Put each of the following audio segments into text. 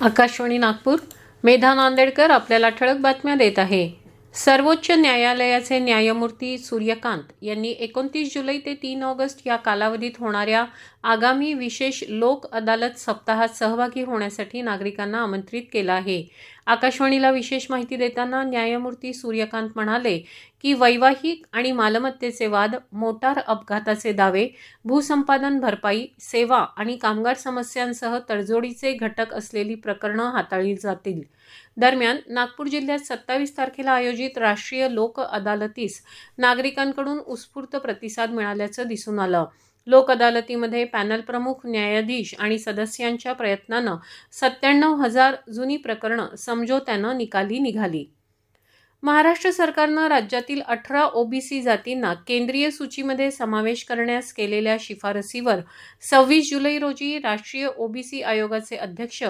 आकाशवाणी नागपूर. मेधा नांदेडकर आपल्याला ठळक बातम्या देत आहे. सर्वोच्च न्यायालयाचे न्यायमूर्ती सूर्यकांत यांनी एकोणतीस जुलै ते तीन ऑगस्ट या कालावधीत होणाऱ्या आगामी विशेष लोक अदालत सप्ताहात सहभागी होण्यासाठी नागरिकांना आमंत्रित केलं आहे. आकाशवाणीला विशेष माहिती देताना न्यायमूर्ती सूर्यकांत म्हणाले की वैवाहिक आणि मालमत्तेचे वाद मोटार अपघाताचे दावे भूसंपादन भरपाई सेवा आणि कामगार समस्यांसह तडजोडीचे घटक असलेली प्रकरणं हाताळली जातील. दरम्यान नागपूर जिल्ह्यात सत्तावीस तारखेला आयोजित राष्ट्रीय लोक अदालतीस नागरिकांकडून उत्स्फूर्त प्रतिसाद मिळाल्याचं दिसून आलं. लोक अदालतीमध्ये पॅनल प्रमुख न्यायाधीश आणि सदस्यांच्या प्रयत्नानं सत्त्याण्णव हजार जुनी प्रकरणं समझोत्यानं निकाली निघाली. महाराष्ट्र सरकारनं राज्यातील अठरा ओबीसी जातींना केंद्रीय सूचीमध्ये समावेश करण्यास केलेल्या शिफारसीवर सव्वीस जुलै रोजी राष्ट्रीय ओबीसी आयोगाचे अध्यक्ष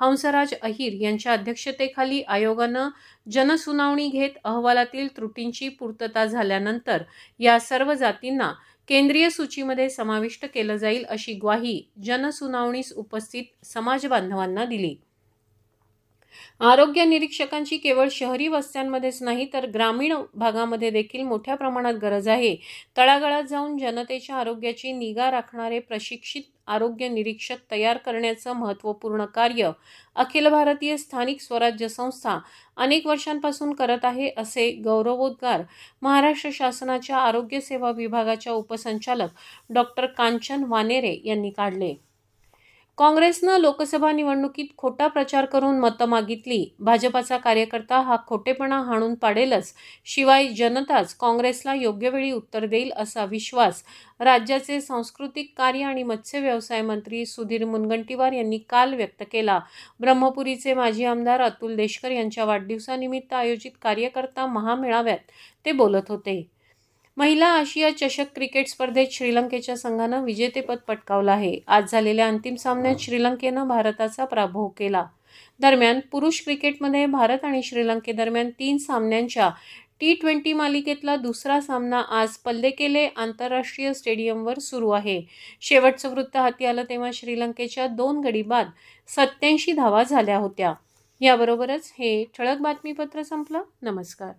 हंसराज अहिर यांच्या अध्यक्षतेखाली आयोगानं जनसुनावणी घेत अहवालातील त्रुटींची पूर्तता झाल्यानंतर या सर्व जातींना केंद्रीय सूचीमध्ये समाविष्ट केलं जाईल अशी ग्वाही जनसुनावणीस उपस्थित समाजबांधवांना दिली. आरोग्य निरीक्षकांची केवळ शहरी वस्त्यांमध्येच नाही तर ग्रामीण भागामध्ये देखील मोठ्या प्रमाणात गरज आहे. तळागाळात जाऊन जनतेच्या आरोग्याची निगा राखणारे प्रशिक्षित आरोग्य निरीक्षक तयार करण्याचं महत्त्वपूर्ण कार्य अखिल भारतीय स्थानिक स्वराज्य संस्था अनेक वर्षांपासून करत आहे असे गौरवोद्गार महाराष्ट्र शासनाच्या आरोग्य सेवा विभागाच्या उपसंचालक डॉक्टर कांचन वानेरे यांनी काढले. काँग्रेसनं लोकसभा निवडणुकीत खोटा प्रचार करून मतं मागितली. भाजपाचा कार्यकर्ता हा खोटेपणा हाणून पाडेलच. शिवाय जनताच काँग्रेसला योग्य वेळी उत्तर देईल असा विश्वास राज्याचे सांस्कृतिक कार्य आणि मत्स्य व्यवसाय मंत्री सुधीर मुनगंटीवार यांनी काल व्यक्त केला. ब्रह्मपुरीचे माजी आमदार अतुल देशकर यांच्या वाढदिवसानिमित्त आयोजित कार्यकर्ता महामेळाव्यात ते बोलत होते. महिला आशिया चषक क्रिकेट स्पर्धेत श्रीलंकेच्या संघानं विजेतेपद पटकावलं आहे. आज झालेल्या अंतिम सामन्यात श्रीलंकेनं भारताचा पराभव केला. दरम्यान पुरुष क्रिकेटमध्ये भारत आणि श्रीलंकेदरम्यान तीन सामन्यांच्या टी ट्वेंटी मालिकेतला दुसरा सामना आज पल्लेकेले आंतरराष्ट्रीय स्टेडियमवर सुरू आहे. शेवटचं वृत्त हाती आलं तेव्हा श्रीलंकेच्या दोन गडी बाद सत्याऐंशी धावा झाल्या होत्या. याबरोबरच हे ठळक बातमीपत्र संपलं. नमस्कार.